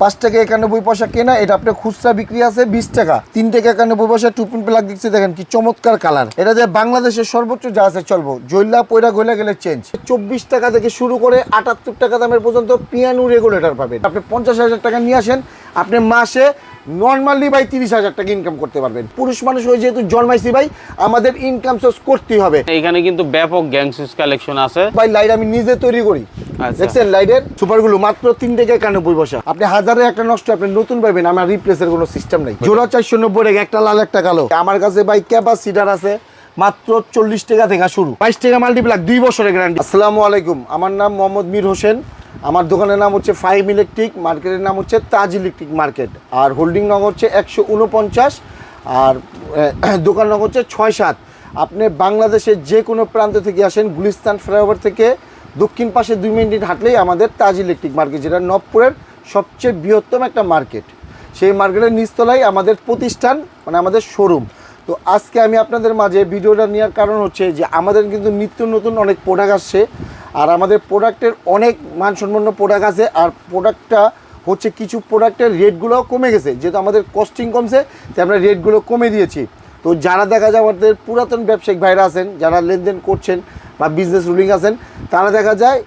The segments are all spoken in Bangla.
পাঁচ টাকা একানব্বই পয়সা কেনা, এটা আপনার খুচরা বিক্রি আছে বিশ টাকা। তিন টাকা একানব্বই পয়সা টুপিন প্লাগ দিচ্ছে, দেখেন কি চমৎকার কালার এটা যে বাংলাদেশের সর্বোচ্চ যা আছে, চলবো। জৈলা পয়রা গইলা গেলে চেঞ্জ চব্বিশ টাকা থেকে শুরু করে আটাত্তর টাকা দামের পর্যন্ত পিয়ানো রেগুলেটর পাবেন। আপনি পঞ্চাশ হাজার টাকা নিয়ে আসেন, আপনি মাসে নর্মালি ভাই তিরিশ হাজার টাকা ইনকাম করতে পারবেন। পুরুষ মানুষ হয়ে যেহেতু জন্মাইছি ভাই আমাদের ইনকাম সোর্স করতেই হবে। এখানে কিন্তু ব্যাপক গ্যাংসুস কালেকশন আছে। ভাই লাইট আমি নিজে তৈরি করি। আচ্ছা। দেখছেন লাইটের সুপারগুলো মাত্র তিন থেকে একানব্বই পয়সা আপনি হাজারে একটা নষ্ট আপনি নতুন পাবেন আমার রিপ্লেসের কোনো সিস্টেম নেই। জোড়া চারশো নব্বই একটা লাল একটা কালো। আমার কাছে ভাই ক্যাপাসিটার আছে মাত্র চল্লিশ টাকা থেকে শুরু। বাইশ টাকা মাল্টিপ্লাক দুই বছরের গ্যারান্টি আসসালামু আলাইকুম আমার নাম মোহাম্মদ মীর হোসেন। আমার দোকানের নাম হচ্ছে ফাইভ ইলেকট্রিক মার্কেটের নাম হচ্ছে তাজ ইলেকট্রিক মার্কেট। আর হোল্ডিং নং হচ্ছে একশো উনপঞ্চাশ আর দোকান নং হচ্ছে ছয় সাত। আপনি বাংলাদেশের যে কোনো প্রান্ত থেকে আসেন গুলিস্তান ফ্লাইওভার থেকে দক্ষিণ পাশে দুই মিনিট হাঁটলেই আমাদের তাজ ইলেকট্রিক মার্কেট যেটা নবপুরের সবচেয়ে বৃহত্তম একটা মার্কেট। সেই মার্কেটের নিচতলায় আমাদের প্রতিষ্ঠান মানে আমাদের শোরুম তো আজকে আমি আপনাদের মাঝে ভিডিওটা নেওয়ার কারণ হচ্ছে যে আমাদের কিন্তু নিত্য নতুন অনেক প্রোডাক্ট আসছে, আর আমাদের প্রোডাক্টের অনেক মানসম্পন্ন প্রোডাক্ট আছে, আর প্রোডাক্টটা হচ্ছে কিছু প্রোডাক্টের রেটগুলোও কমে গেছে, যেহেতু আমাদের কস্টিং কমছে, তাই আমরা রেটগুলো কমে দিয়েছি। তো যারা দেখা যায় আমাদের পুরাতন ব্যবসায়িক ভাইরা আছেন, যারা লেনদেন করছেন বা বিজনেস রুলিং আছেন, তারা দেখা যায়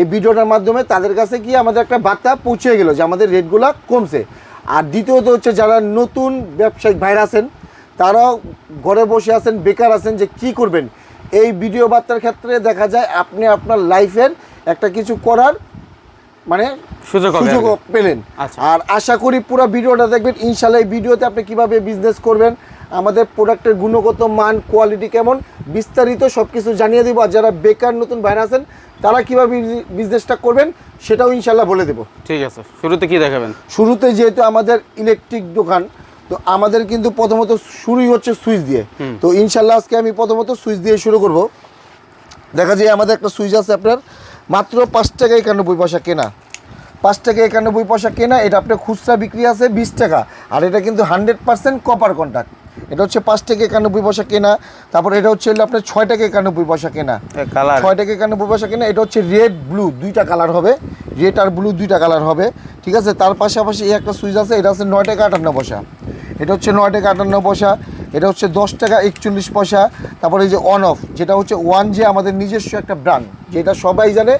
এই ভিডিওটার মাধ্যমে তাদের কাছে কি আমাদের একটা বার্তা পৌঁছে গেল যে আমাদের রেটগুলো কমছে। আর দ্বিতীয়ত হচ্ছে যারা নতুন ব্যবসায়িক ভাইরা আছেন তারাও ঘরে বসে আছেন বেকার আছেন যে কি করবেন? এই ভিডিও বার্তার ক্ষেত্রে দেখা যায় আপনি আপনার লাইফের একটা কিছু করার মানে সুযোগ সুযোগ পেলেন। আচ্ছা। আর আশা করি পুরো ভিডিওটা দেখবেন। ইনশাল্লাহ এই ভিডিওতে আপনি কীভাবে বিজনেস করবেন আমাদের প্রোডাক্টের গুণগত মান কোয়ালিটি কেমন বিস্তারিত সব কিছু জানিয়ে দেবো। আর যারা বেকার নতুন বাইরে আছেন তারা কীভাবে বিজনেসটা করবেন সেটাও ইনশাল্লাহ বলে দেবো। ঠিক আছে শুরুতে কি দেখাবেন? শুরুতে যেহেতু আমাদের ইলেকট্রিক দোকান তো আমাদের কিন্তু প্রথমত শুরুই হচ্ছে সুইচ দিয়ে। তো ইনশাল্লাহ আজকে আমি প্রথমত সুইচ দিয়ে শুরু করব। দেখা যায় আমাদের একটা সুইচ আছে আপনার মাত্র পাঁচ টাকা একানব্বই পয়সা কেনা। পাঁচ টাকা একানব্বই পয়সা কেনা এটা আপনার খুচরা বিক্রি আছে বিশ টাকা। আর এটা কিন্তু হান্ড্রেড পার্সেন্ট কপার কন্ট্যাক্ট এটা হচ্ছে পাঁচ টাকা একানব্বই পয়সা কেনা তারপর এটা হচ্ছে আপনার ছয় টাকা একানব্বই পয়সা কেনা। ছয় টাকা একানব্বই পয়সা কেনা এটা হচ্ছে রেড ব্লু দুইটা কালার হবে। রেড আর ব্লু দুইটা কালার হবে। ঠিক আছে? তার পাশাপাশি এই একটা সুইচ আছে এটা হচ্ছে নয় টাকা আটান্ন পয়সা। এটা হচ্ছে নয় টাকা আটান্ন পয়সা এটা হচ্ছে দশ টাকা একচল্লিশ পয়সা। তারপরে এই যে অন অফ যেটা হচ্ছে ওয়ান জে আমাদের নিজস্ব একটা ব্র্যান্ড যেটা সবাই জানে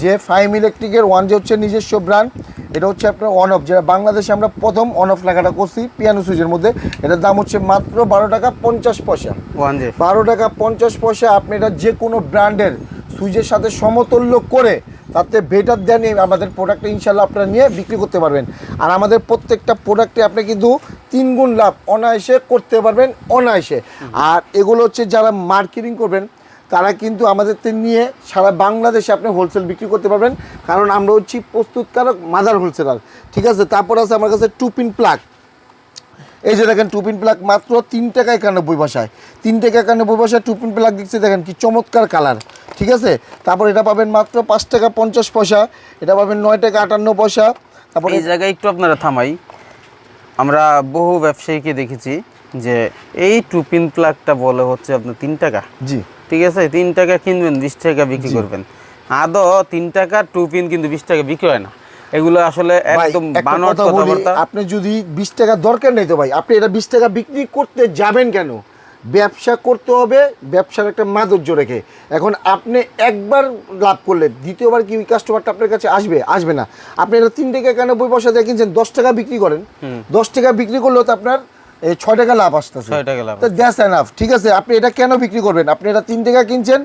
যে ফাইম ইলেকট্রিকের ওয়ান জে হচ্ছে নিজস্ব ব্র্যান্ড এটা হচ্ছে আপনার অন অফ যেটা বাংলাদেশে আমরা প্রথম অন অফ লেখাটা করছি পিয়ানো সুইচের মধ্যে। এটার দাম হচ্ছে মাত্র বারো টাকা পঞ্চাশ পয়সা। ওয়ান জে বারো টাকা পঞ্চাশ পয়সা আপনি এটা যে কোনো ব্র্যান্ডের সুইচের সাথে সমতুল্য করে তাতে বেটার দেন আমাদের প্রোডাক্টটা ইনশাল্লাহ আপনারা নিয়ে বিক্রি করতে পারবেন। আর আমাদের প্রত্যেকটা প্রোডাক্টে আপনি কিন্তু তিন গুণ লাভ, অনায়াসে করতে পারবেন, অনায়াসে। আর এগুলো হচ্ছে যারা মার্কেটিং করবেন, তারা কিন্তু আমাদের নিয়ে সারা বাংলাদেশে আপনি হোলসেল বিক্রি করতে পারবেন। কারণ আমরা হচ্ছি প্রস্তুতকারক মাদার হোলসেলার ঠিক আছে? তারপর আছে আমার কাছে টু পিন প্লাগ এই যে দেখেন টুপিন প্লাগ মাত্র তিন টাকা একানব্বই পয়সায় তিন টাকা একানব্বই পয়সায় টুপিন প্লাগ দিচ্ছে দেখেন কি চমৎকার কালার ঠিক আছে? তারপর এটা পাবেন মাত্র পাঁচ টাকা পঞ্চাশ পয়সা এটা পাবেন নয় টাকা আটান্ন পয়সা। তারপর এই জায়গায় একটু আপনারা থামাই। আমরা বহু ব্যবসায়ীকে দেখেছি যে এই টুপিন প্লাগটা বলে হচ্ছে আপনার তিন টাকা। জি। ঠিক আছে? তিন টাকা কিনবেন বিশ টাকা বিক্রি করবেন। আদৌ তিন টাকা টুপিন কিন্তু বিশ টাকা বিক্রি হয় না। এগুলো আসলে একদম বলি, কথাবার্তা। আপনি যদি বিশ টাকা দরকার নেই তো ভাই আপনি এটা বিশ টাকা বিক্রি করতে যাবেন কেন? ব্যবসা করতে হবে ব্যবসার একটা মাধুর্য রেখে। এখন আপনি একবার লাভ করলেন দ্বিতীয়বার কি ওই কাস্টমারটা আপনার কাছে আসবে? আসবে না। আপনি এটা তিন টাকা একানব্বই পয়সা দিয়ে কিনছেন? দশ টাকা বিক্রি করেন। দশ টাকা বিক্রি করলেও তো আপনার এই ছয় টাকা লাভ আসতেছে। ছয় টাকা লাভ দ্যাটস এনাফ ঠিক আছে? আপনি এটা কেন বিক্রি করবেন? আপনি এটা তিন টাকা কিনছেন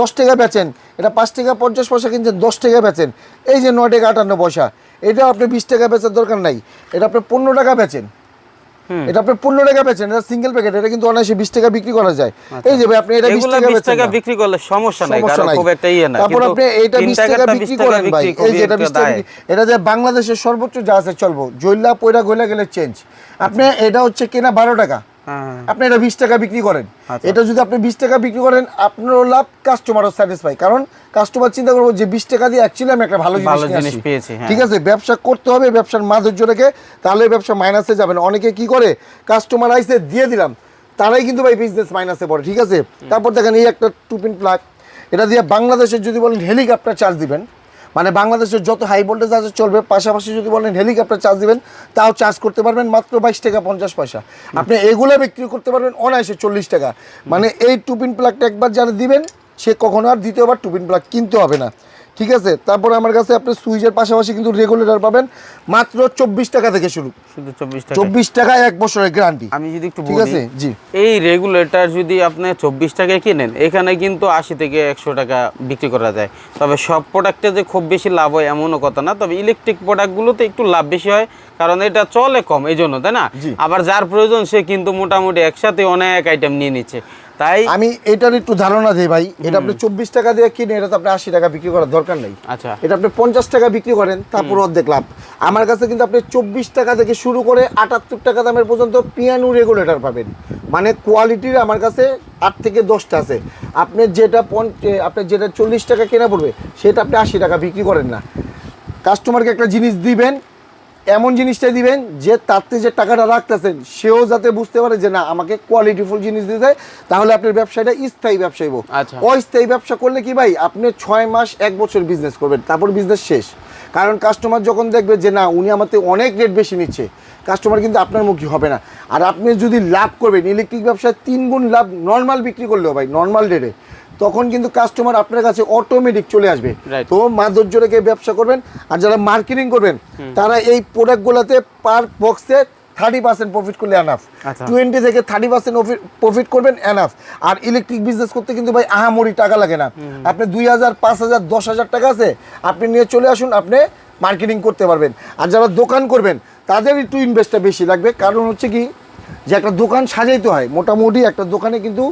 দশ টাকা বেচেন। এটা পাঁচ টাকা পঞ্চাশ পয়সা কিনছেন দশ টাকা বেচেন। এই যে নয় টাকা আটান্ন পয়সা এটা আপনি বিশ টাকা বেচার দরকার নাই। এটা আপনি পনেরো টাকা বেচেন। এটা আপনি পনেরো টাকা বেচেন এটা সিঙ্গেল প্যাকেট এটা কিন্তু অনায়াসে বিশ টাকা বিক্রি করা যায়। এই যে ভাই আপনি এটা বিশ টাকা বিশ টাকা বিক্রি করলে সমস্যা নাই সমস্যা কারণ নাই। খুব একটা ইয়ে না তারপর আপনি তিন বিশ টাকা বিক্রি করেন ভাই। এই যে এটা বিশ টাকা এটা যে বাংলাদেশের সর্বোচ্চ যা আছে চলবো জৈলা পয়রা গইলা গেলে চেঞ্জ আপনি এটা হচ্ছে কেনা বারো টাকা। হ্যাঁ। আপনি এটা বিশ টাকা বিক্রি করেন। আচ্ছা। এটা যদি আপনি বিশ টাকা বিক্রি করেন আপনারও লাভ কাস্টমারও স্যাটিসফাই কারণ কাস্টমার চিন্তা করব যে বিশ টাকা দিয়ে অ্যাকচুয়ালি আমি একটা ভালো জিনিস। পেয়েছি, হ্যাঁ। ঠিক আছে ব্যবসা করতে হবে ব্যবসার মাধুর্য রেখে তাহলে ব্যবসা মাইনাসে যাবে না অনেকে কি করে কাস্টমার আইসে দিয়ে দিলাম তারাই কিন্তু ভাই বিজনেস মাইনাসে পড়ে ঠিক আছে? তারপর দেখেন এই একটা টুপিন প্লাগ এটা দিয়ে বাংলাদেশের যদি বলেন হেলিকপ্টার চার্জ দিবেন মানে বাংলাদেশের যত হাই ভোল্টেজ আছে চলবে পাশাপাশি যদি বলেন হেলিকপ্টার চার্জ দিবেন তাও চার্জ করতে পারবেন মাত্র বাইশ টাকা পঞ্চাশ পয়সা। আপনি এগুলো বিক্রি করতে পারবেন অনায়াসে চল্লিশ টাকা। মানে এই টুপিন প্লাগটা একবার যারা দিবেন সে কখনো আর দ্বিতীয়বার টুপিন প্লাগ কিনতে হবে না। ঠিক আছে? তারপরে আমার কাছে আপনি সুইচের পাশাপাশি কিন্তু রেগুলেটর পাবেন মাত্র চব্বিশ টাকা থেকে শুরু। শুধু চব্বিশ টাকা। চব্বিশ টাকা এক বছরের গ্যারান্টি আমি যদি একটু ঠিক আছে? জি। এই রেগুলেটর যদি আপনি চব্বিশ টাকায় কিনেন এখানে কিন্তু আশি থেকে একশো টাকা বিক্রি করা যায়। তবে সব প্রোডাক্টে যে খুব বেশি লাভ হয় এমনও কথা না। তবে ইলেকট্রিক প্রোডাক্টগুলোতে একটু লাভ বেশি হয় কারণ এটা চলে কম এই জন্য তাই না? আবার যার প্রয়োজন সে কিন্তু মোটামুটি একসাথে অনেক আইটেম নিয়ে নিচ্ছে। তাই? আমি এটার একটু ধারণা দিই ভাই। এটা আপনি চব্বিশ টাকা দিয়ে কিনে এটা তো আপনি আশি টাকা বিক্রি করার দরকার নেই। আচ্ছা। এটা আপনি পঞ্চাশ টাকা বিক্রি করেন তারপর অর্ধেক লাভ। আমার কাছে কিন্তু আপনি চব্বিশ টাকা থেকে শুরু করে আটাত্তর টাকা দামের পর্যন্ত পিয়ানো রেগুলেটর পাবেন। মানে কোয়ালিটির আমার কাছে আট থেকে দশটা আছে। আপনি যেটা আপনি যেটা চল্লিশ টাকা কেনা পড়বে সেটা আপনি আশি টাকা বিক্রি করেন না। কাস্টমারকে একটা জিনিস দিবেন এমন জিনিসটা দিবেন যে তাতে যে টাকাটা রাখতেছেন সেও যাতে বুঝতে পারে যে না আমাকে কোয়ালিটিফুল জিনিস দিতে তাহলে আপনার ব্যবসাটা স্থায়ী ব্যবসা হইব আচ্ছা। অস্থায়ী ব্যবসা করলে কি ভাই আপনি ছয় মাস এক বছর বিজনেস করবেন তারপর বিজনেস শেষ। কারণ কাস্টমার যখন দেখবে যে না উনি আমাকে অনেক রেট বেশি নিচ্ছে কাস্টমার কিন্তু আপনার মুখী হবে না। আর আপনি যদি লাভ করবেন ইলেকট্রিক ব্যবসায় তিন গুণ লাভ নর্মাল বিক্রি করলেও ভাই নর্মাল রেটে তখন কিন্তু কাস্টমার আপনার কাছে অটোমেটিক চলে আসবে। তো মাধুর্য রেখে ব্যবসা করবেন আর যারা মার্কেটিং করবেন তারা এই প্রোডাক্টগুলোতে পার বক্সে থার্টি পার্সেন্ট প্রফিট করলে এনাফ আচ্ছা। টোয়েন্টি থেকে থার্টি পার্সেন্ট প্রফিট করবেন এনাফ আর ইলেকট্রিক বিজনেস করতে কিন্তু ভাই আহামরি টাকা লাগে না। আপনি দুই হাজার পাঁচ হাজার দশ হাজার টাকা আছে আপনি নিয়ে চলে আসুন আপনি মার্কেটিং করতে পারবেন। আর যারা দোকান করবেন তাদের একটু ইনভেস্টটা বেশি লাগবে। কারণ হচ্ছে কি যে একটা দোকান সাজাইতে হয় মোটামুটি একটা দোকানে কিন্তু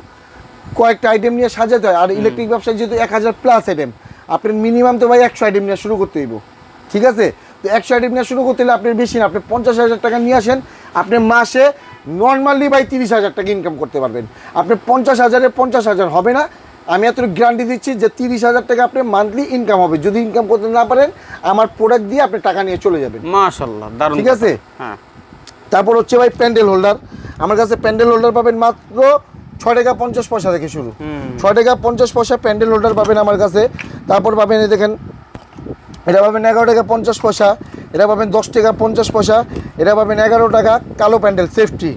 কয়েকটা আইটেম নিয়ে সাজাতে হয়। আর ইলেকট্রিক ব্যবসায় যেহেতু এক হাজার প্লাস আইটেম আপনার মিনিমাম তো ভাই একশো আইটেম নিয়ে শুরু করতে হইব। ঠিক আছে? তো একশো আইটেম নিয়ে শুরু করতে হলে আপনার বেশি না আপনি পঞ্চাশ হাজার টাকা নিয়ে আসেন আপনি মাসে নর্মালি ভাই তিরিশ হাজার টাকা ইনকাম করতে পারবেন। আপনি পঞ্চাশ হাজারে পঞ্চাশ হাজার হবে না। আমি এত গ্যারান্টি দিচ্ছি যে তিরিশ হাজার টাকা আপনি মান্থলি ইনকাম হবে। যদি ইনকাম করতে না পারেন আমার প্রোডাক্ট দিয়ে আপনি টাকা নিয়ে চলে যাবেন। মাশাল্লাহ দারুণ ঠিক আছে? হ্যাঁ। তারপর হচ্ছে ভাই প্যান্ডেল হোল্ডার আমার কাছে প্যান্ডেল হোল্ডার পাবেন মাত্র ছয় টাকা পঞ্চাশ পয়সা থেকে শুরু। ছয় টাকা পঞ্চাশ পয়সা প্যান্ডেল হোল্ডার পাবেন আমার কাছে। তারপর পাবেন এই দেখেন এটা পাবেন এগারো টাকা পঞ্চাশ পয়সা এটা পাবেন দশ টাকা পঞ্চাশ পয়সা এটা পাবেন এগারো টাকা কালো প্যান্ডেল সেফটি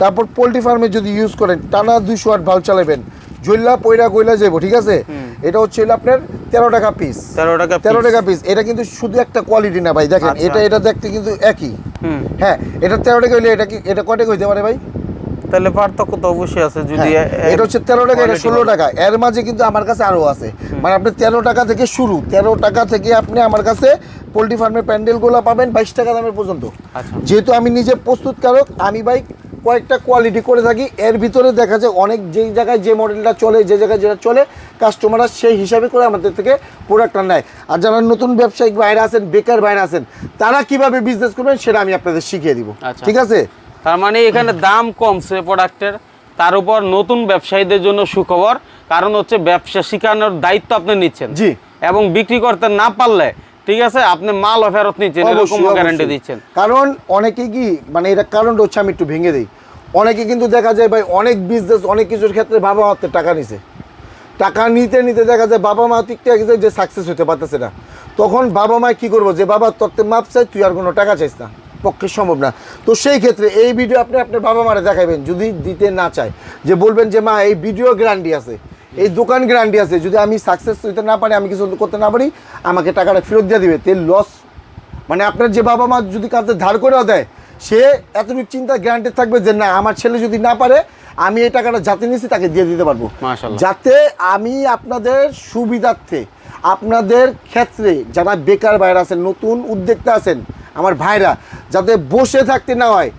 তারপর পোলট্রি ফার্মে যদি ইউজ করেন টানা দুইশো আট ভালো চালাবেন। জৈলা পয়রা গইলা যাব ঠিক আছে? এটা হচ্ছে আপনার তেরো টাকা পিস তেরো টাকা তেরো টাকা পিস এটা কিন্তু শুধু একটা কোয়ালিটি না ভাই। দেখেন আচ্ছা। এটা এটা দেখতে কিন্তু একই। হ্যাঁ এটা তেরো টাকা হইলে এটা কি এটা কয় টাকা হইতে পারে ভাই? তাহলে পার্থক্য তো অবশ্যই আছে যদি হ্যাঁ, এটা হচ্ছে তেরো টাকা এটা ষোলো টাকা। এর মাঝে কিন্তু আমার কাছে আরও আছে। মানে আপনি তেরো টাকা থেকে শুরু তেরো টাকা থেকে আপনি আমার কাছে পোলট্রি ফার্মের প্যান্ডেলগুলো পাবেন বাইশ টাকা দামের পর্যন্ত। আচ্ছা। যেহেতু আমি নিজে প্রস্তুতকারক আমি বাইক কয়েকটা কোয়ালিটি করে থাকি। এর ভিতরে দেখা যায় অনেক যেই জায়গায় যে মডেলটা চলে যে জায়গায় যেটা চলে কাস্টমাররা সেই হিসাবে করে আমাদের থেকে প্রোডাক্টটা নেয়। আর যারা নতুন ব্যবসায়িক বাইরে আছেন বেকার বাইরে আছেন তারা কীভাবে বিজনেস করবেন সেটা আমি আপনাদের শিখিয়ে দিব। আচ্ছা। ঠিক আছে? তার মানে এখানে দাম কমছে প্রোডাক্টের তার উপর নতুন ব্যবসায়ীদের জন্য সুখবর কারণ হচ্ছে ব্যবসা শিখানোর দায়িত্ব আপনি নিচ্ছেন। জি। এবং বিক্রি করতে না পারলে ঠিক আছে আপনি মাল ফেরত নিচ্ছেন এরকম গ্যারান্টি দিচ্ছেন। কারণ অনেকে কি মানে এটা কারণ হচ্ছে আমি একটু ভেঙে দিই। অনেকে কিন্তু দেখা যায় ভাই অনেক বিজনেস অনেক কিছুর ক্ষেত্রে বাবা মাতে টাকা নিছে। টাকা নিতে নিতে দেখা যায় বাবা মা গেছে যে সাকসেস হতে পারতেছে না। তখন বাবা মা কি করব? যে বাবা তোর মাপ চাই তুই আর কোনো টাকা চাইস না। পক্ষে সম্ভব না। তো সেই ক্ষেত্রে এই ভিডিও আপনি আপনার বাবা মারা দেখাবেন যদি দিতে না চায়। যে বলবেন যে মা এই ভিডিও গ্যারান্টি আছে এই দোকান গ্যারান্টি আছে যদি আমি সাকসেস হইতে না পারি আমি কিছু করতে না পারি আমাকে টাকাটা ফেরত দিয়ে দিবে। তেল লস মানে আপনার যে বাবা মা যদি কাউকে ধার করেও দেয় সে এতটুকু চিন্তা গ্যারান্টি থাকবে যে না আমার ছেলে যদি না পারে আমি এই টাকাটা যাতে নিয়েছি তাকে দিয়ে দিতে পারব। যাতে আমি আপনাদের সুবিধার্থে আপনাদের ক্ষেত্রে যারা বেকার বাইরে আছেন নতুন উদ্যোক্তা আছেন আমার ভাইরা যাতে বসে থাকতে না হয়।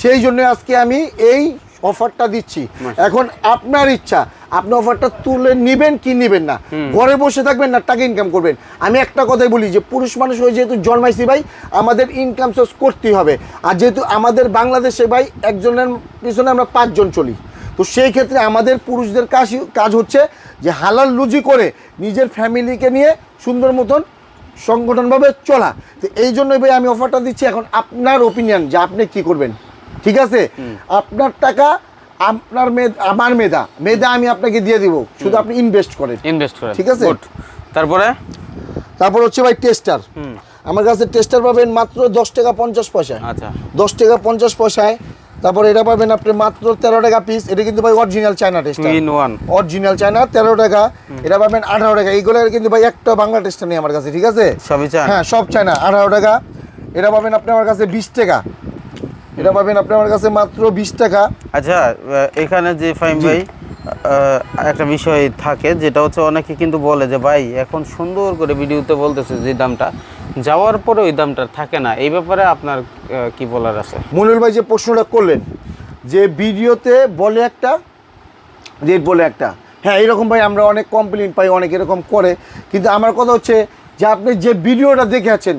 সেই জন্য আজকে আমি এই অফারটা দিচ্ছি। এখন আপনার ইচ্ছা আপনি অফারটা তুলে নিবেন কি নিবেন না? ঘরে বসে থাকবেন না টাকা ইনকাম করবেন। আমি একটা কথাই বলি যে পুরুষ মানুষ হয়ে যেহেতু জন্মাইছি ভাই আমাদের ইনকাম সোর্স করতেই হবে। আর যেহেতু আমাদের বাংলাদেশে ভাই একজনের পিছনে আমরা পাঁচজন চলি। তো সেই ক্ষেত্রে আমাদের পুরুষদের কাজ কাজ হচ্ছে যে হালাল রুজি করে নিজের ফ্যামিলিকে নিয়ে সুন্দর মতন সংগঠনভাবে চলা। তো এই জন্যই ভাই আমি অফারটা দিচ্ছি এখন আপনার ওপিনিয়ন যে আপনি কি করবেন। ঠিক আছে? আপনার টাকা আপনার মেধ আমার মেধা মেধা আমি আপনাকে দিয়ে দিব। শুধু আপনি ইনভেস্ট করেন। ইনভেস্ট করেন। ঠিক আছে? তারপরে? তারপর হচ্ছে ভাই টেস্টার হুম। আমার কাছে টেস্টার পাবেন মাত্র দশ টাকা পঞ্চাশ পয়সা আচ্ছা। দশ টাকা পঞ্চাশ পয়সায় তারপর এটা পাবেন আপনি মাত্র তেরো টাকা পিস এটা কিন্তু ভাই original China test tester in one original China তেরো টাকা। এটা পাবেন আঠারো টাকা। এইগুলো কিন্তু ভাই একটা বাংলা টেস্ট নেই আমার কাছে ঠিক আছে? সবই হ্যাঁ সব চায়না আঠারো টাকা। এটা পাবেন আপনি আমার কাছে বিশ টাকা। এটা পাবেন আপনি আমার কাছে মাত্র বিশ টাকা। আচ্ছা এখানে যে ফাইম ভাই একটা বিষয় থাকে যেটা হচ্ছে অনেকে কিন্তু বলে যে ভাই এখন সুন্দর করে ভিডিওতে বলতেছে যে দামটা। যাওয়ার পরে ওই দামটা থাকে না। এই ব্যাপারে আপনার কি বলার আছে? মনির ভাই যে প্রশ্নটা করলেন যে ভিডিওতে বলে একটা রেট বলে একটা। হ্যাঁ এরকম ভাই আমরা অনেক কমপ্লেন পাই অনেক এরকম করে। কিন্তু আমার কথা হচ্ছে যে আপনি যে ভিডিওটা দেখে আছেন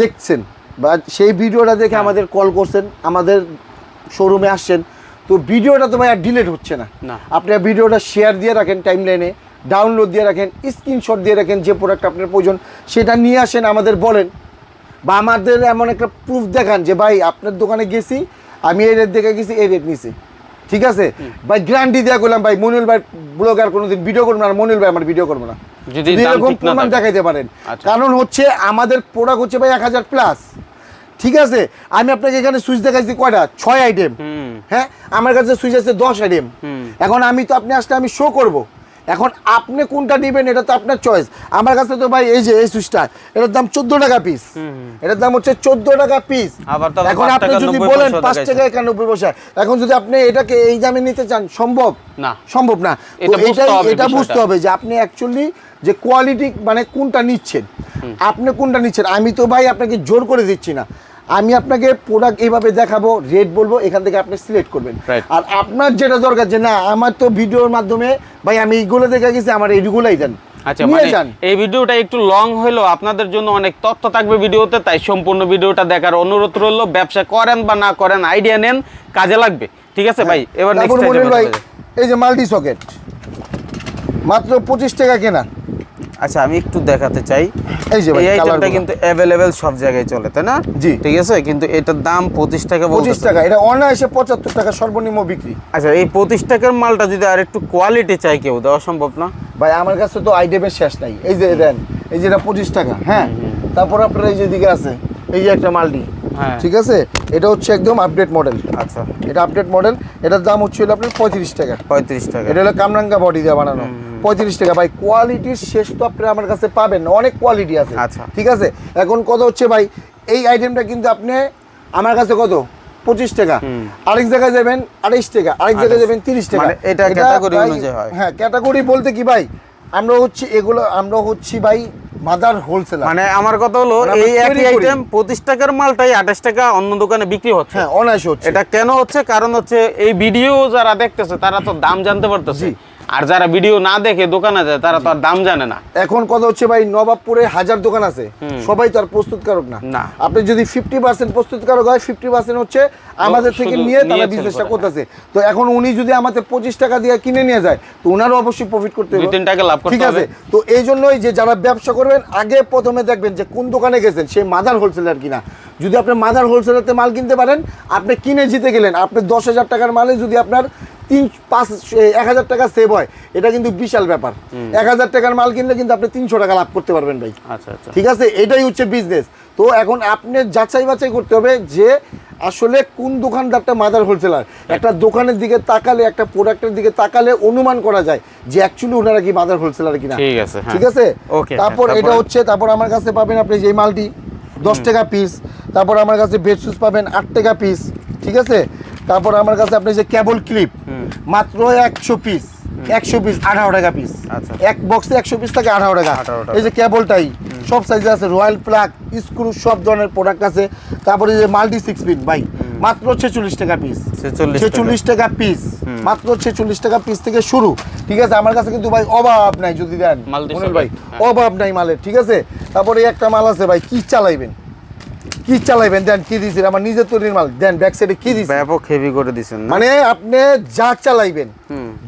দেখছেন বা সেই ভিডিওটা দেখে আমাদের কল করছেন আমাদের শোরুমে আসছেন তো ভিডিওটা তো ভাই আর ডিলেট হচ্ছে না। না। আপনি ভিডিওটা শেয়ার দিয়ে রাখেন টাইম লাইনে ডাউনলোড দিয়ে রাখেন স্ক্রিনশট দিয়ে রাখেন যে প্রোডাক্ট আপনার প্রয়োজন সেটা নিয়ে আসেন আমাদের বলেন। বা আমাদের এমন একটা প্রুফ দেখান যে ভাই আপনার দোকানে গেছি আমি এই রেট দেখে গেছি এই রেট নিছি। ঠিক আছে? ভাই গ্যারান্টি দেওয়া করলাম ভাই মনিল ভাই ব্লগার কোনোদিন ভিডিও করব না আর মনিল ভাই আমার ভিডিও করব না। যদি যদি এরকম প্রমাণ দেখাইতে পারেন। আচ্ছা। কারণ হচ্ছে আমাদের প্রোডাক্ট হচ্ছে ভাই এক হাজার প্লাস ঠিক আছে? আমি আপনাকে এখানে সুইচ দেখাইছি কয়টা? ছয় আইটেম হ্যাঁ? আমার কাছে সুইচ আছে দশ আইটেম এখন আমি তো আপনি আসলে আমি শো করব। এখন আপনি কোনটা নেবেন এটা তো আপনার চয়েস আমার কাছে তো ভাই এই যে এই সুইচটা এটার দাম চোদ্দ টাকা পিস এটার দাম হচ্ছে চোদ্দ টাকা পিস এখন আপনি যদি 90 বলেন পাঁচ টাকা একানব্বই পয়সা এখন যদি আপনি এটাকে এই দামে নিতে চান সম্ভব? না। সম্ভব না। তো এটা এটাই এটা বুঝতে হবে যে আপনি অ্যাকচুয়ালি যে কোয়ালিটি মানে কোনটা নিচ্ছেন। আপনি কোনটা নিচ্ছেন? আমি তো ভাই আপনাকে জোর করে দিচ্ছি না। আমি আপনাকে প্রোডাক্ট এইভাবে দেখাবো রেট বলব এখান থেকে আপনি সিলেক্ট করবেন। আর আপনার যেটা দরকার যে না আমার তো ভিডিওর মাধ্যমে ভাই আমি এইগুলো দেখে গেছি আমার এইগুলোই দেন। আচ্ছা মানে এই ভিডিওটা একটু লং হলেও আপনাদের জন্য অনেক তথ্য থাকবে ভিডিওতে তাই সম্পূর্ণ ভিডিওটা দেখার অনুরোধ রইল। ব্যবসা করেন বা না করেন আইডিয়া নেন কাজে লাগবে। ঠিক আছে ভাই? এবার নেক্সট ভাই এই যে মাল্টি সকেট মাত্র পঁচিশ টাকা কেনা। আচ্ছা আমি একটু দেখাতে চাই। এই যে ভাই এই আইটেমটা কিন্তু অ্যাভেলেবেল সব জায়গায় চলে তাই না? জি। ঠিক আছে? কিন্তু এটার দাম পঁচিশ টাকা পঁচিশ বলতেছে টাকা এটা অনায়াসে পঁচাত্তর টাকা সর্বনিম্ন বিক্রি। আচ্ছা এই পঁচিশ টাকার মালটা যদি আর একটু কোয়ালিটি চাই কেউ দেওয়া সম্ভব না? ভাই আমার কাছে তো আইটেমের শেষ নাই। এই যে দেন এই যে এটা পঁচিশ টাকা হ্যাঁ? তারপর আপনার এই যে দিকে আছে এই যে একটা মাল্টি। ঠিক আছে? এটা হচ্ছে একদম আপডেট মডেল আচ্ছা। এটা আপডেট মডেল এটার দাম হচ্ছে হলো আপনার পঁয়ত্রিশ টাকা। পঁয়ত্রিশ টাকা। এটা হলো কামরাঙ্গা বডি দিয়ে বানানো। পঁয়ত্রিশ টাকা। ভাই কোয়ালিটির শেষ তো আপনি আমার কাছে পাবেন। না অনেক কোয়ালিটি আছে। আচ্ছা। ঠিক আছে? এখন কত হচ্ছে ভাই? এই আইটেমটা কিন্তু আপনি আমার কাছে কত? পঁচিশ টাকা। আরেক জায়গায় যাবেন আড়াইশ টাকা। আরেক জায়গায় যাবেন তিরিশ টাকা। মানে এটা হয়। হ্যাঁ ক্যাটাগরি বলতে কি ভাই? আমরা হচ্ছে এগুলো আমরা হচ্ছি ভাই মাদার হোলসেলার। মানে আমার কথা হলো মানে এই একই আইটেম পঁচিশ টাকার মালটাই আঠাশ টাকা অন্য দোকানে বিক্রি হচ্ছে। হ্যাঁ অনায়াসে হচ্ছে। এটা কেন হচ্ছে? কারণ হচ্ছে এই ভিডিও যারা দেখতেছে তারা তো দাম জানতে পারতেছে। আর যারা ভিডিও না দেখে দোকানে যায় তারা তো আর দাম জানে না। এখন কথা হচ্ছে ভাই নবাবপুরে হাজার দোকান আছে। সবাই তো আর প্রস্তুতকারক না। না। আপনি যদি ফিফটি পার্সেন্ট প্রস্তুতকারক হয় ফিফটি পার্সেন্ট হচ্ছে আমাদের থেকে নিয়ে তারা বিজনেসটা করতেছে। তো এখন উনি যদি আমাদের পঁচিশ টাকা দিয়ে কিনে নিয়ে যায় তো ওনারও অবশ্যই প্রফিট করতে হবে। তিন টাকা লাভ ঠিক আছে? তো এই জন্যই যে যারা ব্যবসা করবেন আগে প্রথমে দেখবেন যে কোন দোকানে গেছেন সেই মাদার হোলসেলার কিনা। যদি আপনি মাদার হোলসেলারতে মাল কিনতে পারেন আপনি কিনে জিতে গেলেন। আপনি দশ হাজার টাকার মালে যদি আপনার তিন পাঁচ এক হাজার টাকা সেভ হয়। এটা কিন্তু বিশাল ব্যাপার। এক হাজার টাকার মাল কিনলে কিন্তু আপনি তিনশো টাকা লাভ করতে পারবেন ভাই। আচ্ছা আচ্ছা। ঠিক আছে? এটাই হচ্ছে বিজনেস তো এখন আপনি যাচাই বাছাই করতে হবে যে আসলে কোন দোকানদারটা মাদার হোলসেলার একটা দোকানের দিকে তাকালে একটা প্রোডাক্টের দিকে তাকালে অনুমান করা যায় যে অ্যাকচুয়ালি ওনারা কি মাদার হোলসেলার কিনা। ঠিক আছে হ্যাঁ। ঠিক আছে? ওকে তারপর এটা হচ্ছে তারপর আমার কাছে পাবেন আপনি যে মালটি দশ টাকা পিস তারপর আমার কাছে বেড শুজ পাবেন আট টাকা পিস ঠিক আছে? তারপর আমার কাছে আপনি যে কেবল ক্লিপ মাত্র একশো পিস একশো পিস আঠারো টাকা পিস আচ্ছা। এক বক্সে একশো পিস থাকে আঠারো টাকা। 18 এই যে কেবলটাই সব সাইজে আছে রয়্যাল প্লাগ স্ক্রু সব ধরনের প্রোডাক্ট আছে। তারপরে যে মাল্টি সিক্স পিন ভাই মাত্র ছেচল্লিশ টাকা পিস ছেচল্লিশ টাকা। পিস মাত্র ছেচল্লিশ টাকা পিস থেকে শুরু। ঠিক আছে আমার কাছে কিন্তু ভাই অভাব নাই যদি দেন। ভাই। অভাব নাই মালের ঠিক আছে? তারপরে একটা মাল আছে ভাই কি চালাইবেন? কি চালাইবেন? দেন কি দিয়েছেন আমার নিজের তৈরির মাল। দেন ব্যাক সাইডে কি দিয়েছেন ব্যাপক হেভি করে দিছেন মানে আপনি যা চালাইবেন।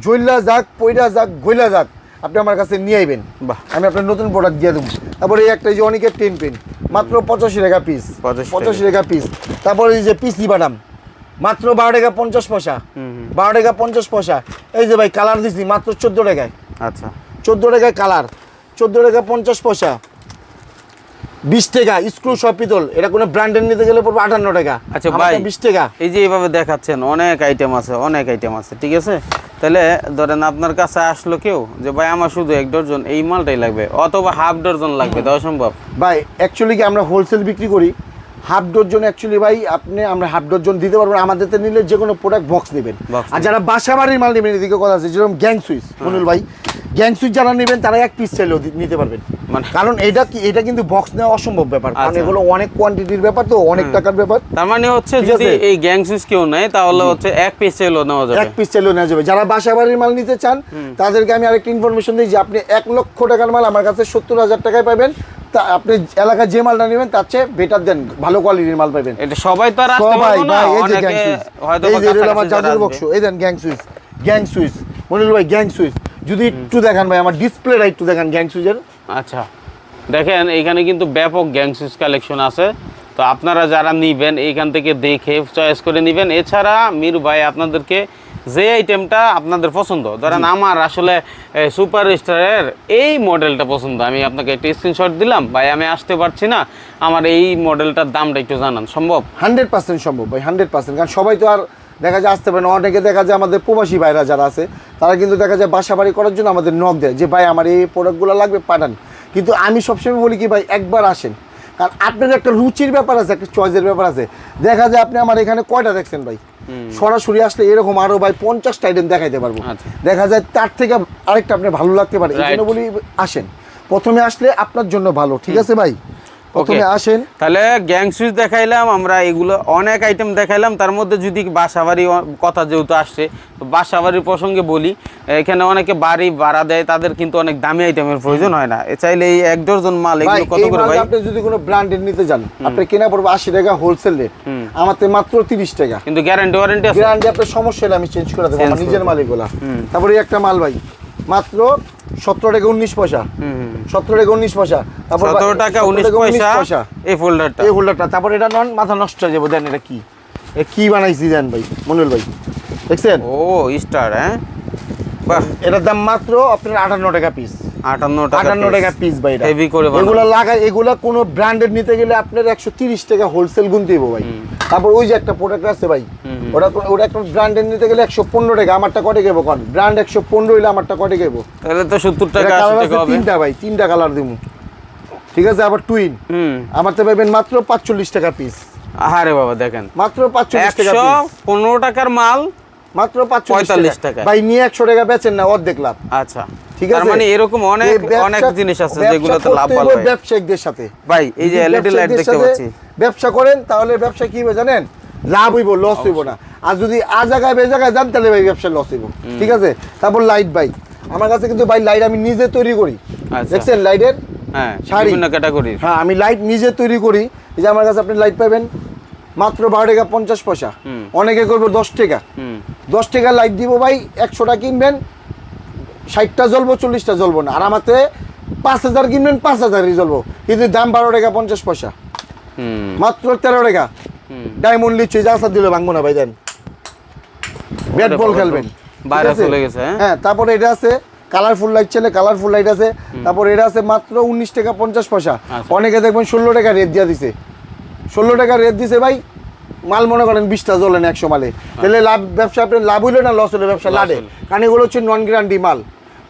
জইলা যাক পয়লা যাক গইলা যাক আপনি আমার কাছে নিয়ে আইবেন। বাহ। আমি আপনার নতুন প্রোডাক্ট দিয়ে দেবো। তারপরে এই একটা যে অনেকের টেন পেন মাত্র পঁচাশি টাকা পিস 85 টাকা। পঁচাশি টাকা পিস তারপরে এই যে পিসি বাদাম মাত্র বারো টাকা পঞ্চাশ পয়সা। বারো টাকা পঞ্চাশ পয়সা। এই যে ভাই কালার দিছি মাত্র চোদ্দ টাকায়। আচ্ছা। চোদ্দ টাকায় কালার চোদ্দ টাকা পঞ্চাশ পয়সা। বিশ টাকা স্ক্রু সব পিতল। এটা কোনো ব্র্যান্ডের নিতে গেলে পড়বে আটান্ন টাকা। আচ্ছা ভাই বিশ টাকা। এই যে এইভাবে দেখাচ্ছেন অনেক আইটেম আছে অনেক আইটেম আছে ঠিক আছে? তাহলে ধরেন আপনার কাছে আসলো কেউ যে ভাই আমার শুধু এক ডজন এই মালটাই লাগবে অথবা হাফ ডজন লাগবে দেওয়া সম্ভব? ভাই অ্যাকচুয়ালি কি আমরা হোলসেল বিক্রি করি? হাফ ডজন অ্যাকচুয়ালি ভাই আপনি আমরা হাফ ডজন দিতে পারব। আমাদের তো নিলে যে কোনো প্রোডাক্ট বক্স নেবেন। আর যারা বাসা বাড়ির মাল নেবেন এদিকে কথা আছে যেরকম গ্যাং সুইচ মনুল ভাই গ্যাং সুইচ যারা নেবেন তারা এক পিস চাইলেও নিতে পারবেন। মানে- কারণ এটা কি এটা কিন্তু বক্স নেওয়া অসম্ভব ব্যাপার। কারণ আচ্ছা। এগুলো অনেক কোয়ান্টিটির ব্যাপার তো অনেক টাকার ব্যাপার। তার মানে হচ্ছে যদি এই গ্যাং সুইচ কেউ নেয় তাহলে হচ্ছে এক পিস চাইলেও নেওয়া যাবে। এক পিস চাইলেও নেওয়া যাবে। যারা বাসা বাড়ির মাল নিতে চান তাদেরকে আমি আরেকটা ইনফরমেশন দিই যে আপনি এক লক্ষ টাকার মাল আমার কাছে সত্তর হাজার টাকায় পাবেন। তা আপনি এলাকায় যে মালটা নেবেন তার চেয়ে বেটার দেন ভালো কোয়ালিটির মাল পাবেন। এটা সবাই তো আর আসতে পারব না এই যে গ্যাং সুইচ হয়তো এই যে আমার জাদুর বক্স এই দেন gang switch gang switch Monir ভাই গ্যাং সুইচ যদি একটু দেখান ভাই আমার ডিসপ্লেটা একটু দেখান গ্যাং সুইচের আচ্ছা। দেখেন এখানে কিন্তু ব্যাপক গ্যাং সুইচ কালেকশন আছে। তো আপনারা যারা নিবেন এইখান থেকে দেখে চয়েস করে নিবেন। এছাড়া মির ভাই আপনাদেরকে যে আইটেমটা আপনাদের পছন্দ ধরেন আমার আসলে সুপার স্টারের এই মডেলটা পছন্দ। আমি আপনাকে একটা স্ক্রিনশট দিলাম। ভাই আমি আসতে পারছি না। আমার এই মডেলটার দামটা একটু জানান সম্ভব? হান্ড্রেড পার্সেন্ট সম্ভব ভাই হান্ড্রেড পার্সেন্ট। কারণ সবাই তো আর দেখা যায় আসতে পারে অনেকে দেখা যায় আমাদের প্রবাসী ভাইরা যারা আছে তারা কিন্তু দেখা যায় বাসা বাড়ি করার জন্য আমাদের নখ দেয় যে ভাই আমার এই প্রোডাক্টগুলো লাগবে পাঠান। কিন্তু আমি সবসময় বলি কি ভাই একবার আসেন। কারণ আপনার একটা রুচির ব্যাপার আছে একটা চয়েসের ব্যাপার আছে দেখা যায় আপনি আমার এখানে কয়টা দেখছেন ভাই? সরাসরি আসলে এরকম আরও ভাই পঞ্চাশটা আইটেম দেখাইতে পারব। আচ্ছা। দেখা যায় তার থেকে আরেকটা আপনার ভালো লাগতে পারে। এই জন্য বলি আসেন। প্রথমে আসলে আপনার জন্য ভালো ঠিক আছে ভাই? প্রথমে আসেন। তাহলে গ্যাং সুইচ দেখাইলাম আমরা এগুলো অনেক আইটেম দেখাইলাম। তার মধ্যে যদি বাসাবাড়ি কথা যেহেতু আসছে তো বাসাবাড়ির প্রসঙ্গে বলি এখানে অনেকে বাড়ি ভাড়া দেয় তাদের কিন্তু অনেক দামি আইটেমের প্রয়োজন হয় না। চাইলে এই এক ডজন মাল এগুলো কত করে ভাই? আপনি যদি কোনো ব্র্যান্ডের নিতে যান আপনি কেনা পড়বে আশি টাকা হোলসেল রেট আমার তো মাত্র তিরিশ টাকা। কিন্তু গ্যারান্টি ওয়ারেন্টি আছে? গ্যারান্টি আপনার সমস্যা হলে আমি চেঞ্জ করে দেবো আমার নিজের মাল এগুলা। তারপরে একটা মাল ভাই মাত্র সতেরো টাকা উনিশ পয়সা। সতেরো টাকা উনিশ পয়সা। তারপর সতেরো টাকা 17 উনিশ পয়সা এই ফোল্ডারটা এই হোল্ডারটা তারপর এটা নন মাথা নষ্ট হয়ে যাব। দেন এটা কি? এ কি বানাইছি দেন ভাই? মনুল ভাই। দেখছেন? ও স্টার হ্যাঁ? বাহ। এটার দাম মাত্র আপনার আটান্ন টাকা পিস আটান্ন টাকা আটান্ন টাকা পিস ভাই এটা। হেভি করে এগুলো লাগাই এগুলো কোনো ব্র্যান্ডের নিতে গেলে আপনার একশো তিরিশ টাকা হোলসেল গুনতে ভাই। তারপর ওই যে একটা প্রোডাক্ট আছে ভাই ওটা কোন- ওটা একটা ব্র্যান্ডেড নিতে গেলে একশো পনেরো টাকা আমারটা কটে গেবো কন? ব্র্যান্ড একশো পনেরো হইলে আমারটা কটে গেবো তাহলে তো সত্তর টাকা তিনটা ভাই তিনটা কালার দিব ঠিক আছে আবার টুইন আমার তো পাবেন মাত্র পাঁচচল্লিশ টাকা পিস আরে বাবা দেখেন। মাত্র পাঁচচল্লিশ টাকা পনেরো টাকার মাল মাত্র পাঁচচল্লিশ টাকা। ভাই নিয়ে একশো টাকা বেচেন না অর্ধেক লাভ। আচ্ছা। ঠিক আছে? মানে এরকম অনেক অনেক জিনিস আছে যেগুলোতে লাভ হয়। ব্যবসায়িকদের সাথে। ভাই এই যে এলইডি লাইট দেখতে পাচ্ছি। ব্যবসা করেন তাহলে ব্যবসা কি হবে জানেন? লাভ হইব লস হইব না। আর যদি আ জায়গায় বে জায়গায় যান তাহলে ভাই ব্যবসা লস হইব। ঠিক আছে? তারপর লাইট ভাই। আমার কাছে কিন্তু ভাই লাইট আমি নিজে তৈরি করি। আচ্ছা। দেখছেন লাইটের হ্যাঁ শাড়ি। ক্যাটাগরির হ্যাঁ আমি লাইট নিজে তৈরি করি। এই যে আমার কাছে আপনি লাইট পাবেন মাত্র বারো টাকা পঞ্চাশ পয়সা। অনেকে করব দশ টাকা। দশ টাকা লাইট দিব ভাই একশোটা কিনবেন ষাটটা জ্বলবো চল্লিশটা জ্বলবো না। আর আমাতে পাঁচ হাজার কিনবেন পাঁচ হাজারই জ্বলবো। কিন্তু দাম বারো টাকা পঞ্চাশ পয়সা। হুম। মাত্র তেরো টাকা। ডায়মন্ড লিচু যা দিলে ভাঙবো না ভাই দেন। ব্যাট বল খেলবেন। বাইরে চলে গেছে, হ্যাঁ? হ্যাঁ তারপরে এটা আছে কালারফুল লাইট চলে কালারফুল লাইট আছে। তারপর এটা আছে মাত্র উনিশ টাকা পঞ্চাশ পয়সা। আচ্ছা। অনেকে দেখবেন ষোলো টাকা রেট দিয়া দিছে। ষোলো টাকা রেট দিছে ভাই মাল মনে করেন বিশটা জ্বলেন একশো মালে। তাহলে লাভ ব্যবসা আপনার লাভ হইল না লস হলো ব্যবসা লাডে কারণ এগুলো হচ্ছে নন গ্যারান্টি মাল।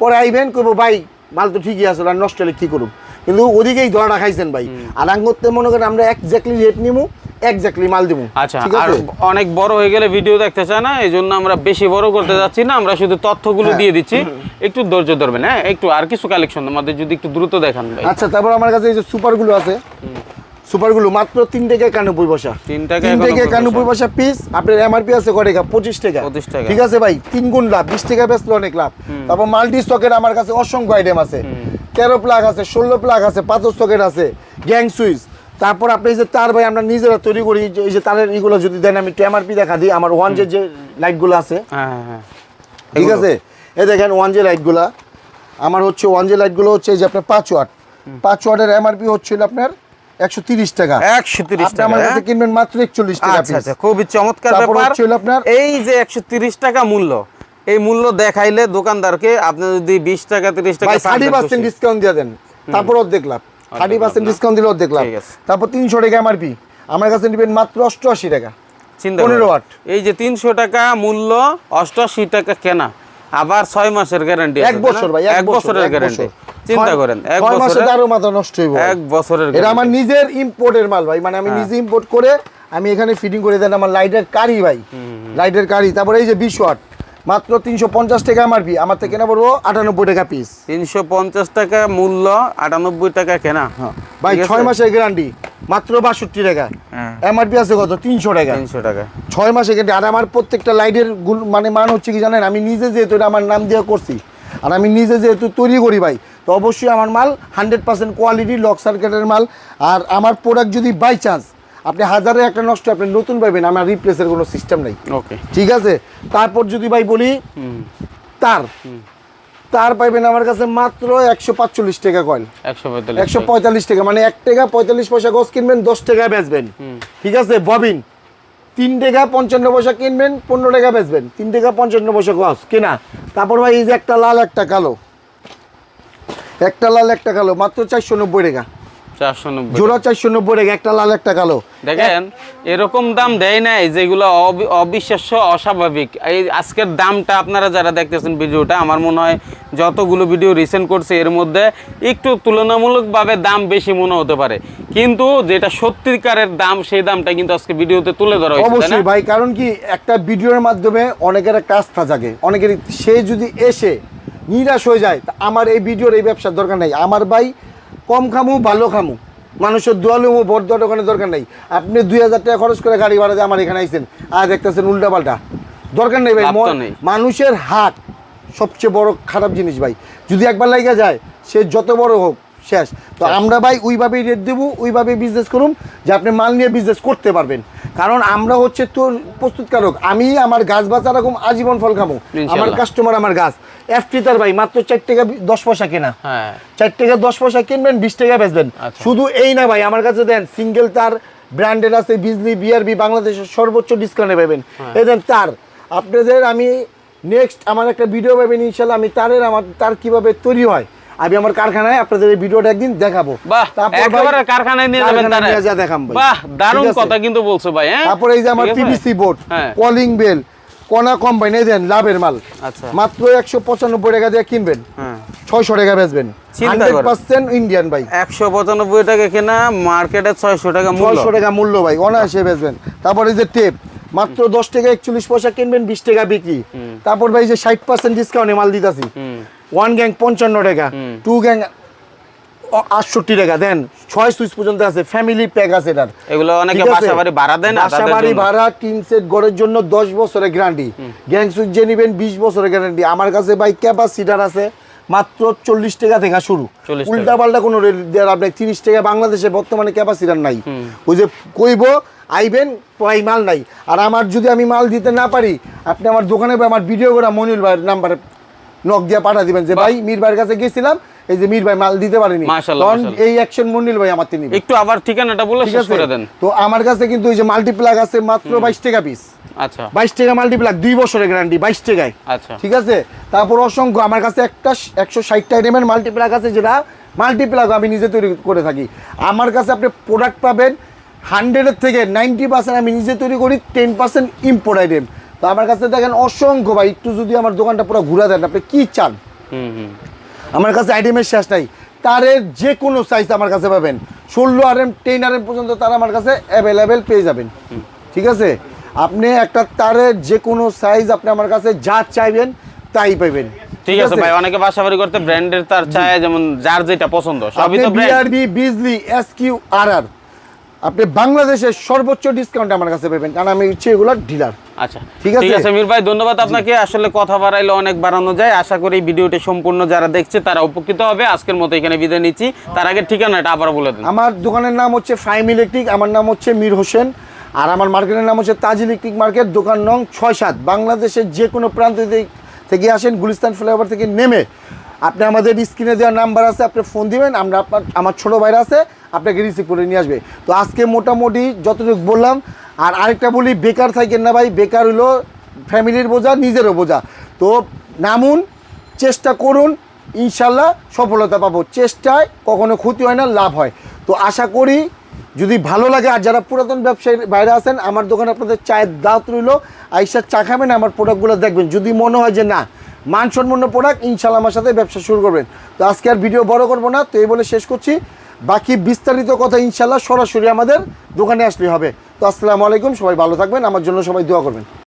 পরে আইবেন করব ভাই মাল তো ঠিকই আছে আর নষ্ট হলে কী করুম? কিন্তু ওদিকেই ধরাটা খাইছেন ভাই। আর আঙ্গতে মনে করেন আমরা একজাক্টলি রেট নিবো একজাক্টলি মাল দিব। আচ্ছা আর অনেক বড় হয়ে গেলে ভিডিও দেখতে চায় না এই জন্য আমরা বেশি বড় করতে যাচ্ছি না আমরা শুধু তথ্যগুলো হ্যাঁ। দিয়ে দিচ্ছি। একটু ধৈর্য ধরবেন হ্যাঁ? একটু আর কিছু কালেকশন আমাদের যদি একটু দ্রুত দেখান ভাই। আচ্ছা তারপর আমার কাছে এই যে সুপারগুলো আছে সুপারগুলো মাত্র তিন টাকা একানব্বই পয়সা তিন টাকা তিন টাকা 91 একানব্বই পয়সা পিস আপনার এমআরপি আছে কয় টাকা? পঁচিশ টাকা। 25 টাকা। ঠিক আছে ভাই? তিন গুণ লাভ বিশ টাকা বেচলে অনেক লাভ। তারপর মাল্টি স্টকের আমার কাছে অসংখ্য আইটেম আছে। তেরো প্লাগ আছে ষোলো প্লাগ আছে পাথর স্টকের আছে গ্যাং সুইচ তারপর আপনি যে তার ভাই আমরা নিজেরা তৈরি করি এই যে- যে তারের এগুলো যদি দেন আমি একটু এমআরপি দেখা দিই আমার ওয়ান যে যে লাইটগুলো আছে। হ্যাঁ হ্যাঁ হ্যাঁ। ঠিক আছে? এই দেখেন ওয়ান জে লাইটগুলা আমার হচ্ছে ওয়ান জে লাইটগুলো হচ্ছে এই যে আপনার পাঁচ ওয়াট। পাঁচ ওয়াটের এমআরপি হচ্ছিল আপনার একশো তিরিশ টাকা। একশো তিরিশ টাকা আমার কাছে? কিনবেন মাত্র একচল্লিশ টাকা আচ্ছা। আচ্ছা খুবই চমৎকার ব্যাপার। আপনার এই যে একশো তিরিশ টাকা মূল্য এই মূল্য দেখাইলে দোকানদারকে আপনি যদি বিশ টাকা তিরিশ টাকা থার্টি পার্সেন্ট ডিসকাউন্ট দিয়ে দেন। তারপর অর্ধেক লাভ। থার্টি পার্সেন্ট ডিসকাউন্ট দিলেও দেখলাম। তারপর তিনশো টাকা এমআরপি আমার কাছে নেবেন মাত্র অষ্টআশি টাকা। চিন্তা 15 করেন। ওয়াট। এই যে তিনশো টাকা মূল্য অষ্টআশি টাকা কেনা। আবার ছয় মাসের গ্যারান্টি এক বছর ভাই এক বছরের গ্যারান্টি চিন্তা করেন এক বছরের আরও মাথা নষ্ট হইব এক বছরের এটা আমার নিজের ইম্পোর্টের মাল ভাই মানে আমি হ্যাঁ। নিজে ইম্পোর্ট করে আমি এখানে ফিটিং করে দেন আমার লাইটের কারি ভাই। লাইটের কারি তারপরে এই যে বিশ ওয়াট মাত্র তিনশো পঞ্চাশ টাকা এমআরপি আমার থেকে কেনা পড়ব আটানব্বই টাকা পিস তিনশো পঞ্চাশ টাকা মূল্য আটানব্বই টাকা কেনা। ভাই ঠিক ছয় মাসের গ্যারান্টি মাত্র বাষট্টি টাকা। হ্যাঁ। এমআরপি আছে কত? তিনশো টাকা। তিনশো টাকা। ছয় মাসে গ্যারান্টি আর আমার প্রত্যেকটা লাইটের গুল মানে মান হচ্ছে কি জানেন? আমি নিজে যেহেতু এটা আমার নাম দিয়ে করছি আর আমি নিজে যেহেতু তৈরি করি ভাই তো অবশ্যই আমার মাল হান্ড্রেড পার্সেন্ট কোয়ালিটি লক সার্কিটের মাল আর আমার প্রোডাক্ট যদি বাই চান্স আপনি হাজারে একটা নষ্ট আপনি নতুন পাইবেন আমার রিপ্লেসের কোনো সিস্টেম নেই। ওকে ঠিক আছে? তারপর যদি ভাই বলি তার। তার পাইবেন আমার কাছে মাত্র একশো পাঁচচল্লিশ টাকা কয়েল একশো পঁয়তাল্লিশ টাকা। মানে এক টাকা পঁয়তাল্লিশ পয়সা গজ কিনবেন দশ টাকা বেচবেন। ঠিক আছে? ববিন তিন টাকা পঞ্চান্ন পয়সা কিনবেন পনেরো টাকা বেচবেন। তিন টাকা পঞ্চান্ন পয়সা গজ কেনা। তারপর ভাই এই যে একটা লাল একটা কালো। একটা লাল একটা কালো মাত্র চারশো নব্বই টাকা। জোড়া চারশো নব্বই টাকা একটা লাল একটা কালো। দেখেন এরকম দাম দেয় নাই যেগুলো অবিশ্বাস্য অস্বাভাবিক। এই আজকের দামটা আপনারা যারা দেখতেছেন ভিডিওটা আমার মনে হয় যতগুলো ভিডিও রিসেন্ট করছে এর মধ্যে একটু তুলনামূলকভাবে দাম বেশি মনে হতে পারে। কিন্তু যেটা সত্যিকারের দাম সেই দামটা কিন্তু আজকে ভিডিওতে তুলে ধরা হয়েছে অবশ্যই ভাই কারণ কি একটা ভিডিওর মাধ্যমে অনেকের একটা আস্থা জাগে। অনেকের সে যদি এসে নিরাশ হয়ে যায় আমার এই ভিডিওর এই ব্যবসার দরকার নেই। আমার ভাই কম খামু ভালো খামু। মানুষের দোয়ালুমু বড় দেওয়ার ওখানে দরকার নেই। আপনি দুই হাজার টাকা খরচ করে গাড়ি ভাড়া দিয়ে আমার এখানে আইসেন আর দেখতেছেন উল্টা পাল্টা দরকার নেই ভাই। মানুষের হাত সবচেয়ে বড় খারাপ জিনিস ভাই। যদি একবার লাগা যায় সে যত বড় হোক শেষ। তো আমরা ভাই ওইভাবেই রেট দেবো ওইভাবেই বিজনেস করুন যে আপনি মাল নিয়ে বিজনেস করতে পারবেন। কারণ আমরা হচ্ছে তোর প্রস্তুতকারক। আমি আমার গাছ বাঁচা রকম আজীবন ফল খাব। আমার কাস্টমার আমার গাছ। এফটি তার ভাই মাত্র চার টাকা দশ পয়সা কেনা। হ্যাঁ। চার টাকা দশ পয়সা কিনবেন বিশ টাকা বেচবেন। আচ্ছা। শুধু এই না ভাই আমার কাছে দেন সিঙ্গেল তার ব্র্যান্ডেড আছে বিজলি বিআরবি বাংলাদেশের সর্বোচ্চ ডিসকাউন্টে পাবেন। হ্যাঁ। এই দেন তার। আপনাদের আমি নেক্সট আমার একটা ভিডিও পাবেন ইনশাল্লাহ। আমি তারের আমার তার কীভাবে তৈরি হয় আমি আমার কারখানায় আপনাদের এই ভিডিওটা একদিন দেখাবো। তারপর কারখানায় নিয়ে যাবেন তারা ভাই। বাহ দারুণ কথা কিন্তু বলছো ভাই হ্যাঁ? তারপরে এই যে আমার পিভিসি বোর্ড কলিং বেল কোনা এই দেন লাভের মাল। আচ্ছা। মাত্র একশো পঁচানব্বই টাকা দিয়ে কিনবেন। হ্যাঁ। ছয়শো টাকা বেচবেন। চিন্তা হান্ড্রেড করেন। পার্সেন্ট ইন্ডিয়ান ভাই। একশো পঁচানব্বই টাকা কেনা মার্কেটে ছয়শো টাকা মূল্য। ছয়শো টাকা মূল্য ভাই অনায়াসে বেচবেন। তারপরে এই যে টেপ মাত্র দশ টাকা একচল্লিশ পয়সা কিনবেন বিশ টাকা বিক্রি। তারপর ভাই যে ষাট পার্সেন্ট ডিসকাউন্টে মাল দিতেছি। ওয়ান গ্যাং পঞ্চান্ন টাকা টু গ্যাং আটষট্টি টাকা। দেন ছয় সুইচ পর্যন্ত আছে ফ্যামিলি প্যাক আছে এটার। এগুলো অনেকে ঠিক আছে? বাসা বাড়ি ভাড়া দেয় না বাসা তাদের বাড়ি জন্য। ভাড়া টিন সেট গড়ের জন্য দশ বছরের গ্যারান্টি গ্যাং সুইচ যে নেবেন বিশ বছরের গ্যারান্টি আমার কাছে ভাই ক্যাপাসিটার আছে মাত্র চল্লিশ টাকা থেকে শুরু। 40 উল্টা পাল্টা কোনো রেট দেওয়ার আপনি তিরিশ টাকা বাংলাদেশে বর্তমানে ক্যাপাসিটার নাই। ওই যে কইব আইবেন প্রায় মাল নাই। আর আমার যদি আমি মাল দিতে না পারি আপনি আমার দোকানে বা আমার ভিডিও করা মনির ভাইয়ের নাম্বারে নক দিয়ে পাঠা দিবেন যে ভাই মীর ভাইয়ের কাছে গেছিলাম এই যে মীর ভাই মাল দিতে পারেনি। তখন এই অ্যাকশন মনির ভাই আমার তিনি একটু আবার ঠিকানাটা বলে শেষ করে দেন। তো আমার কাছে কিন্তু ওই যে মাল্টিপ্লাগ আছে মাত্র বাইশ টাকা পিস আচ্ছা। বাইশ টাকা মাল্টিপ্লাগ দুই বছরের গ্যারান্টি বাইশ টাকায়। আচ্ছা। ঠিক আছে? তারপর অসংখ্য আমার কাছে একটা একশো ষাটটা আইটেমের মাল্টিপ্লাগ আছে যেটা মাল্টিপ্লাগ আমি নিজে তৈরি করে থাকি। আমার কাছে আপনি প্রোডাক্ট পাবেন হান্ড্রেডের থেকে নাইনটি পার্সেন্ট আমি নিজে তৈরি করি টেন পার্সেন্ট ইম্পোর্ট আইটেম তো আমার কাছে দেখেন অসংখ্য ভাই একটু যদি আমার দোকানটা পুরো ঘুরে দেন আপনি কী চান? হুম হুম। আমার কাছে আইটেমের শেষ নাই। তারের যে কোনো সাইজ আমার কাছে পাবেন। ষোলো R M ten R M পর্যন্ত তার আমার কাছে অ্যাভেলেবেল পেয়ে যাবেন। ঠিক আছে? আপনি একটা তারের যে কোনো সাইজ আপনি আমার কাছে যা চাইবেন তাই পাবেন ঠিক আছে ভাই অনেকে বাসা বাড়ি করতে ব্র্যান্ডের তার চায় যেমন যার যেটা পছন্দ সবই তো বিআরবি বিজলি এস কিউ আর আর আপনি বাংলাদেশের সর্বোচ্চ ডিসকাউন্ট আমার কাছে পাবেন কারণ আমি হচ্ছে এগুলোর ডিলার আচ্ছা ঠিক ঠিক আছে? আছে মির ভাই ধন্যবাদ আপনাকে। আসলে কথা বাড়াইলে অনেক বাড়ানো যায়। আশা করি ভিডিওটি সম্পূর্ণ যারা দেখছে তারা উপকৃত হবে। আজকের মতো এখানে বিদায় নিচ্ছি। তার আগে ঠিকানাটা আবার বলে দিন। আমার দোকানের নাম হচ্ছে ফাইম ইলেকট্রিক আমার নাম হচ্ছে মীর হোসেন আর আমার মার্কেটের নাম হচ্ছে তাজ ইলেকট্রিক মার্কেট দোকান নং ছয় সাত। বাংলাদেশের যে কোনো প্রান্ত থেকে- থেকে আসেন গুলিস্তান ফ্লাইওভার থেকে নেমে আপনি আমাদের স্ক্রিনে দেওয়ার নাম্বার আছে, আপনি ফোন দিবেন, আমরা আপনার, আমার ছোটো ভাইরা আছে, আপনাকে রিসিভ করে নিয়ে আসবে। তো আজকে মোটামুটি যতটুকু বললাম, আর আরেকটা বলি, বেকার থাকেন না ভাই, বেকার হলো ফ্যামিলির বোঝা, নিজেরও বোঝা। তো নামুন, চেষ্টা করুন, ইনশাল্লাহ সফলতা পাবো। চেষ্টায় কখনো ক্ষতি হয় না, লাভ হয়। তো আশা করি, যদি ভালো লাগে, আর যারা পুরাতন ব্যবসায়ীর বাইরে আছেন, আমার দোকানে আপনাদের চায়ের দাঁত রইল, আইসা চা খাবেন, আমার প্রোডাক্টগুলো দেখবেন। যদি মনে হয় যে না মানসম্পন্ন প্রোডাক্ট ইনশাল্লাহ আমার সাথে ব্যবসা শুরু করবেন। তো আজকে আর ভিডিও বড় করব না, তো এই বলে শেষ করছি। বাকি বিস্তারিত কথা ইনশাল্লাহ সরাসরি আমাদের দোকানে আসলে হবে। তো আসসালামু আলাইকুম, সবাই ভালো থাকবেন, আমার জন্য সবাই দোয়া করবেন।